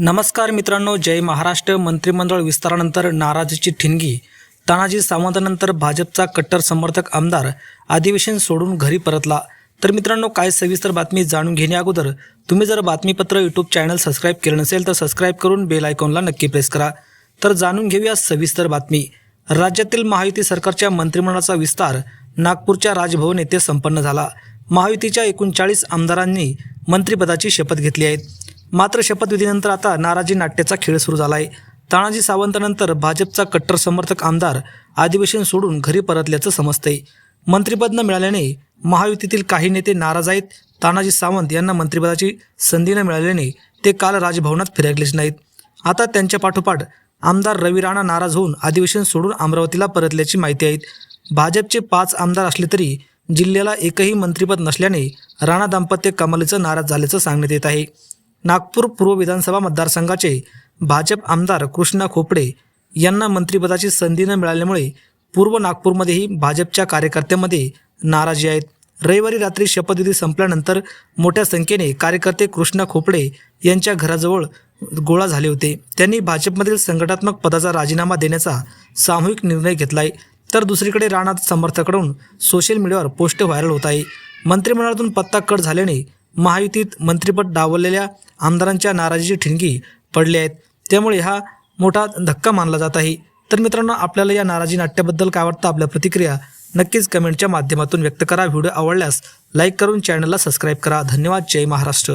नमस्कार मित्रांनो जय महाराष्ट्र. मंत्रिमंडळ विस्तारानंतर नाराजीची ठिणगी. तानाजी सावंतानंतर भाजपचा कट्टर समर्थक आमदार अधिवेशन सोडून घरी परतला. तर मित्रांनो काय सविस्तर बातमी जाणून घेण्या अगोदर तुम्ही जर बातमीपत्र यूट्यूब चॅनल सबस्क्राईब केलं नसेल तर सबस्क्राईब करून बेल आयकॉनला नक्की प्रेस करा. तर जाणून घेऊया सविस्तर बातमी. राज्यातील महायुती सरकारच्या मंत्रिमंडळाचा विस्तार नागपूरच्या राजभवन येथे संपन्न झाला. महायुतीच्या एकोणचाळीस आमदारांनी मंत्रिपदाची शपथ घेतली आहे. मात्र शपथविधीनंतर आता नाराजी नाट्याचा खेळ सुरू झाला आहे तानाजी सावंतानंतर भाजपचा कट्टर समर्थक आमदार अधिवेशन सोडून घरी परतल्याचं समजतंय. मंत्रिपद न मिळाल्याने महायुतीतील काही नेते नाराज आहेत. तानाजी सावंत यांना मंत्रिपदाची संधी न मिळाल्याने ते काल राजभवनात फिरकलेच नाहीत. आता त्यांच्या पाठोपाठ आमदार रवी राणा नाराज होऊन अधिवेशन सोडून अमरावतीला परतल्याची माहिती आहे भाजपचे पाच आमदार असले तरी जिल्ह्याला एकही मंत्रिपद नसल्याने राणा दाम्पत्य कमालीचं नाराज झाल्याचं सांगण्यात येत आहे. नागपूर पूर्व विधानसभा मतदारसंघाचे भाजप आमदार कृष्णा खोपडे यांना मंत्रिपदाची संधी न मिळाल्यामुळे पूर्व नागपूरमध्येही भाजपच्या कार्यकर्त्यांमध्ये नाराजी आहेत. रविवारी रात्री शपथविधी संपल्यानंतर मोठ्या संख्येने कार्यकर्ते कृष्णा खोपडे यांच्या घराजवळ गोळा झाले होते. त्यांनी भाजपमधील संघटनात्मक पदाचा राजीनामा देण्याचा सामूहिक निर्णय घेतला आहे तर दुसरीकडे राणा समर्थकडून सोशल मीडियावर पोस्ट व्हायरल होत आहे. मंत्रिमंडळातून पत्ता कट झाल्याने महायुतीत मंत्रिपद डावललेल्या आमदारांच्या नाराजीची ठिणगी पडली आहेत. त्यामुळे हा मोठा धक्का मानला जात आहे. तर मित्रांनो आपल्याला या नाराजी नाट्याबद्दल काय वाटतं? आपल्या प्रतिक्रिया नक्कीच कमेंटच्या माध्यमातून व्यक्त करा. व्हिडिओ आवडल्यास लाईक करून चॅनलला सबस्क्राईब करा. धन्यवाद. जय महाराष्ट्र.